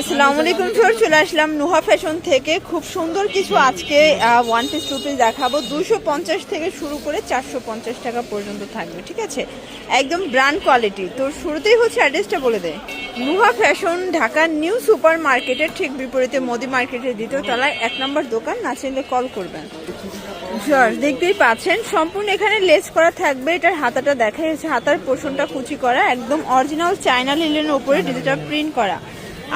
আসসালামু আলাইকুম ফিওর চলে আসলাম নুহা ফ্যাশন থেকে। খুব সুন্দর কিছু আজকে ওয়ান পিস টু পিস দেখাবো। দুশো পঞ্চাশ থেকে শুরু করে চারশো পঞ্চাশ টাকা পর্যন্ত থাকবে ঠিক আছে? একদম ব্র্যান্ড কোয়ালিটি তো শুরুতেই হচ্ছে অ্যাড্রেসটা বলে দেয় নুহা ফ্যাশন ঢাকার নিউ সুপার মার্কেটের ঠিক বিপরীতে মোদি মার্কেটের দ্বিতীয় তলায় এক নম্বর দোকান না চাইলে কল করবেন। Sure, দেখতেই পাচ্ছেন সম্পূর্ণ এখানে লেস করা থাকবে। এটার হাতাটা দেখা যাচ্ছে হাতার পোষণটা কুচি করা একদম অরিজিনাল চায়না লিলেনের উপরে ডিজিটাল প্রিন্ট করা।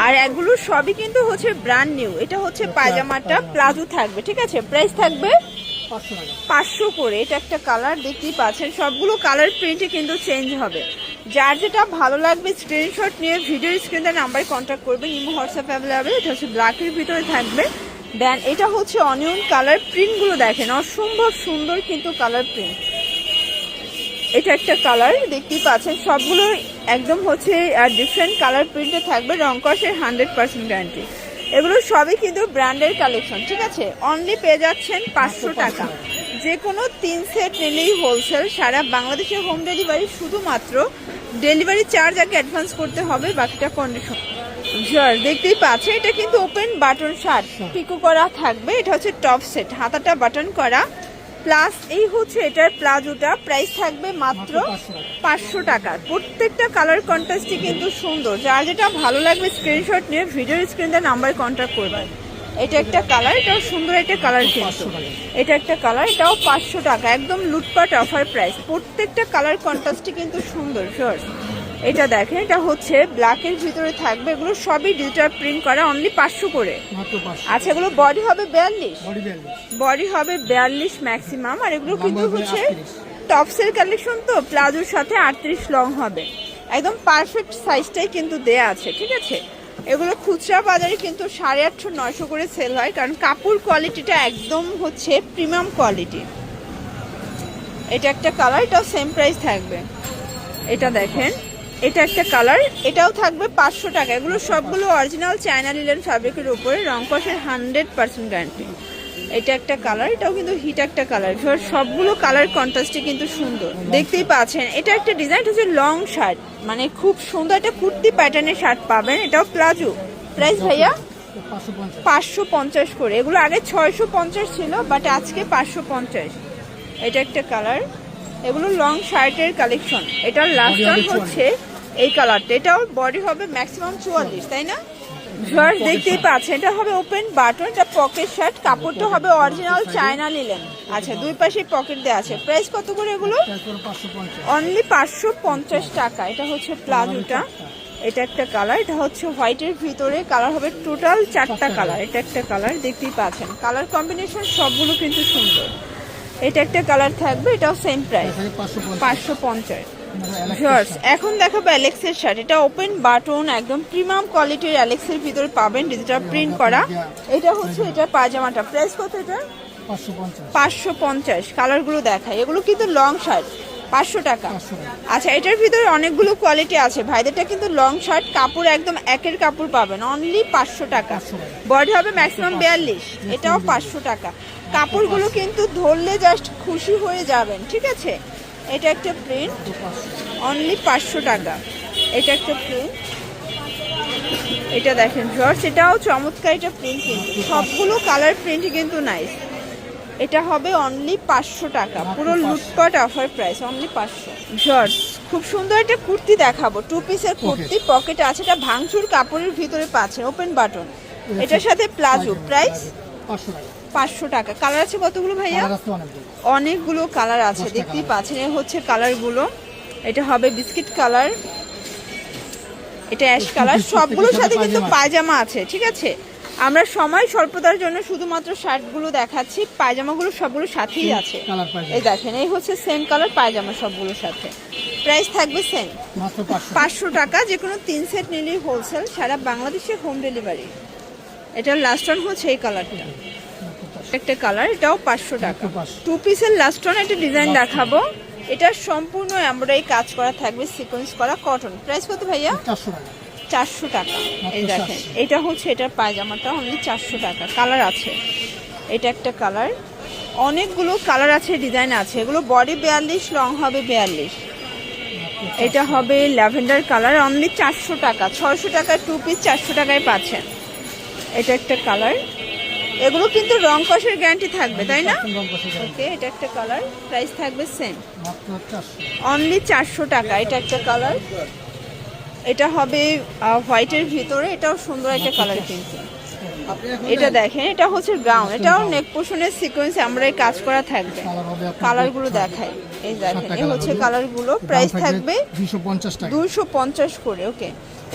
আর এগুলো সবই কিন্তু হচ্ছে ব্র্যান্ড নিউ এটা হচ্ছে পায়জামাটা প্লাজো থাকবে ঠিক আছে? প্রাইস থাকবে পাঁচশো করে। এটা একটা কালার দেখতেই পাচ্ছেন সবগুলো কালার প্রিন্টে কিন্তু চেঞ্জ হবে। যার যেটা ভালো লাগবে স্ক্রিনশট নিয়ে ভিডিও স্ক্রিনে নাম্বারে কন্ট্যাক্ট করবেন ইমো হোয়াটসঅ্যাপ অ্যাভেলেবেল এটা হচ্ছে ব্ল্যাকের ভিতরে থাকবে। দেন এটা হচ্ছে অনিয়ন কালার প্রিন্টগুলো দেখেন অসম্ভব সুন্দর কিন্তু কালার প্রিন্ট এটা একটা কালার দেখতেই পাচ্ছেন সবগুলো একদম হচ্ছে ডিফারেন্ট কালার প্রিন্টে থাকবে রংকসের হান্ড্রেড পার্সেন্ট গ্যারান্টি এগুলো সবই কিন্তু ব্র্যান্ডের কালেকশন ঠিক আছে? অনলি পেয়ে যাচ্ছেন পাঁচশো টাকা। যে কোনো তিন সেট নিলেই হোলসেল সারা বাংলাদেশের হোম ডেলিভারি শুধুমাত্র ডেলিভারি চার্জ আগে অ্যাডভান্স করতে হবে বাকিটা কন্ডিশন জর দেখতেই পাচ্ছে এটা কিন্তু ওপেন বাটন শার্ট পিকো করা থাকবে এটা হচ্ছে টপ সেট হাতাটা বাটন করা। প্লাস এই হচ্ছে এটার প্লাজোটা। প্রাইস থাকবে মাত্র পাঁচশো টাকা। প্রত্যেকটা কালার কন্ট্রাস্টই কিন্তু সুন্দর। যার যেটা ভালো লাগবে স্ক্রিনশট নিয়ে ভিডিওর স্ক্রিনে নাম্বার কন্ট্যাক্ট করবেন এটা একটা কালার এটাও সুন্দর একটা কালার কিন্তু। এটা একটা কালার এটাও পাঁচশো টাকা। একদম লুটপাট অফার প্রাইস প্রত্যেকটা কালার কন্ট্রাস্টই কিন্তু সুন্দর শিওর এটা দেখেন এটা হচ্ছে ব্ল্যাকের ভিতরে থাকবে এগুলো সবই ডিজিটাল প্রিন্ট করা অনলি পাঁচশো করে। আচ্ছা এগুলো বডি হবে বিয়াল্লিশ? বডি হবে বিয়াল্লিশ ম্যাক্সিমাম আর এগুলো কিন্তু হচ্ছে 38 টপসের কালেকশন তো প্লাজোর সাথে আটত্রিশ লং হবে। একদম পারফেক্ট সাইজটাই কিন্তু দেয়া আছে ঠিক আছে? এগুলো খুচরা বাজারে কিন্তু সাড়ে আটশো নয়শো করে সেল হয় কারণ কাপড় কোয়ালিটিটা একদম হচ্ছে প্রিমিয়াম কোয়ালিটি এটা একটা কালার এটাও সেম প্রাইস থাকবে। এটা দেখেন এটা একটা কালার, এটাও থাকবে পাঁচশো টাকা। এগুলো সবগুলো অরিজিনাল চায়না লিলেন ফ্যাব্রিকের উপরে, রং কষের হান্ড্রেড পার্সেন্ট গ্যারান্টি এটা একটা কালার, এটাও কিন্তু হিট একটা কালার। সবগুলো কালার কন্ট্রাস্টে কিন্তু সুন্দর। দেখতেই পাচ্ছেন, এটা একটা ডিজাইন হচ্ছে লং শার্ট মানে খুব সুন্দর একটা কুর্তি প্যাটার্নের শার্ট পাবেন, এটাও প্লাজো প্রাইস ভাইয়া? পাঁচশো পঞ্চাশ করে। এগুলো আগে ছয়শো পঞ্চাশ ছিল বাট আজকে পাঁচশো পঞ্চাশ। এটা একটা কালার। এগুলো লং শার্টের কালেকশন এটার লাস্ট হচ্ছে এই কালারটা। এটাও বডি হবে ম্যাক্সিমাম চুয়াল্লিশ, তাই না? ভিউয়ার্স দেখতেই পাচ্ছেন, এটা হবে ওপেন বাটন এটা পকেট শার্ট কাপড়টা হবে অরিজিনাল চায়না নিলেন আচ্ছা দুই পাশে পকেট দেওয়া আছে। প্রাইস কত করে এগুলো? অনলি পাঁচশো পঞ্চাশ টাকা। এটা হচ্ছে প্লাজোটা এটা একটা কালার এটা হচ্ছে হোয়াইটের ভিতরে। কালার হবে টোটাল চারটা কালার এটা একটা কালার দেখতেই পাচ্ছেন। কালার কম্বিনেশন সবগুলো কিন্তু সুন্দর। এটা একটা কালার থাকবে, এটাও সেম প্রাইস পাঁচশো পঞ্চাশ। ভিউয়ার্স এখন দেখাবো অ্যালেক্সের শার্ট এটা ওপেন বাটন একদম প্রিমিয়াম কোয়ালিটির অ্যালেক্সের ভিতরে পাবেন ডিজিটাল প্রিন্ট করা। এটা হচ্ছে এটা পায়জামাটা। প্রাইস কত এটা? পাঁচশো পঞ্চাশ। কালারগুলো দেখায় এগুলো কিন্তু লং শার্ট পাঁচশো টাকা। আচ্ছা এটার ভিতরে অনেকগুলো কোয়ালিটি আছে। ভাইদেরটা কিন্তু লং শার্ট কাপড় একদম একের কাপড় পাবেন। অনলি পাঁচশো টাকা। বডি হবে ম্যাক্সিমাম বিয়াল্লিশ। এটাও পাঁচশো টাকা। কাপড়গুলো কিন্তু ধরলে জাস্ট খুশি হয়ে যাবেন ঠিক আছে? এটা একটা প্রিন্ট অনলি পাঁচশো টাকা। এটা একটা প্রিন্ট এটা দেখেন জর্জ এটাও চমৎকার এটা প্রিন্ট কিন্তু। সবগুলো কালার প্রিন্টই কিন্তু নাইস এটা হবে অনলি পাঁচশো টাকা। পুরো লুটপাট অফার প্রাইস অনলি পাঁচশো। জর্জ খুব সুন্দর একটা কুর্তি দেখাবো। টু পিসের কুর্তি পকেটে আছে এটা ভাঙচুর কাপড়ের ভিতরে পাচ্ছেন ওপেন বাটন এটার সাথে প্লাজো। প্রাইস পাঁচশো টাকা। পাঁচশো টাকা। কালার আছে কতগুলো ভাইয়া? অনেকগুলো। কালার আছে দেখতেই পাচ্ছেন। হচ্ছে কালারগুলো এটা হবে বিস্কিট কালার এটা অ্যাশ কালার সবগুলোর সাথে কিন্তু পায়জামা। আছে। ঠিক আছে? আমরা সময় স্বল্পতার জন্য শুধুমাত্র শার্টগুলো দেখাচ্ছি। পায়জামাগুলো সবগুলো সাথেই আছে। এই দেখেন এই হচ্ছে সেম কালার পায়জামা সবগুলোর সাথে। প্রাইস থাকবে সেম পাঁচশো। পাঁচশো টাকা যে কোনো তিন সেট নিলেই হোলসেল সারা বাংলাদেশে হোম ডেলিভারি এটার লাস্ট ওয়ান হচ্ছে এই কালারটা একটা কালার এটাও পাঁচশো টাকা। টু পিসের লাস্ট ওয়ান একটা ডিজাইন দেখাবো। এটা সম্পূর্ণ এমব্রয়ডারি কাজ করা থাকবে সিকোয়েন্স করা কটন প্রাইস কত ভাইয়া? চারশো টাকা। চারশো টাকা। এই দেখেন এটা হচ্ছে এটার পায়জামাটা অনলি চারশো টাকা। কালার আছে। এটা একটা কালার অনেকগুলো কালার আছে ডিজাইন আছে। এগুলো বডি বিয়াল্লিশ লং হবে বিয়াল্লিশ। এটা হবে ল্যাভেন্ডার কালার অনলি চারশো টাকা। ছয়শো টাকা টু পিস চারশো টাকায় পাচ্ছেন। এটা একটা কালার এগুলো কিন্তু রং কষের গ্যারান্টি থাকবে তাই না? ওকে এটা একটা কালার প্রাইস থাকবে সেম অনলি চারশো। টাকা এটা একটা কালার এটা হবে হোয়াইটের ভিতরে এটাও সুন্দর একটা কালার কিন্তু। এটা দেখেন। এটা হচ্ছে ব্রাউন এটাও নেক পোর্শনের সিকোয়েন্স আমরা এই কাজ করা থাকবে। কালারগুলো দেখাই। এই দেখেন এই হচ্ছে। কালারগুলো প্রাইস থাকবে দুশো পঞ্চাশ করে ওকে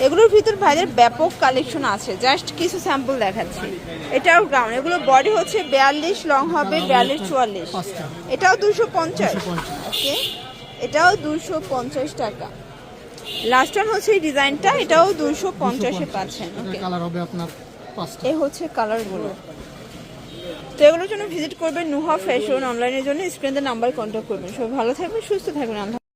এগুলোর ভিতর ভাইদের ব্যাপক কালেকশন আছে। জাস্ট কিছু স্যাম্পল দেখাচ্ছি। এটাও গ্রাউন্ড এগুলো বডি হচ্ছে বিয়াল্লিশ লং হবে বিয়াল্লিশ চুয়াল্লিশ। এটাও দুশো পঞ্চাশ। ওকে এটাও দুশো পঞ্চাশ টাকা। লাস্ট ওয়ান হচ্ছে এই ডিজাইনটা এটাও দুশো পঞ্চাশে পাচ্ছেন। ওকে কালার হবে আপনার পাঁচটা। হচ্ছে কালারগুলো তো এগুলোর জন্য ভিজিট করবেন নুহা ফ্যাশন অনলাইনের জন্য। স্ক্রিনের নাম্বার কন্ট্যাক্ট করবেন। সবাই ভালো থাকবেন সুস্থ থাকবেন।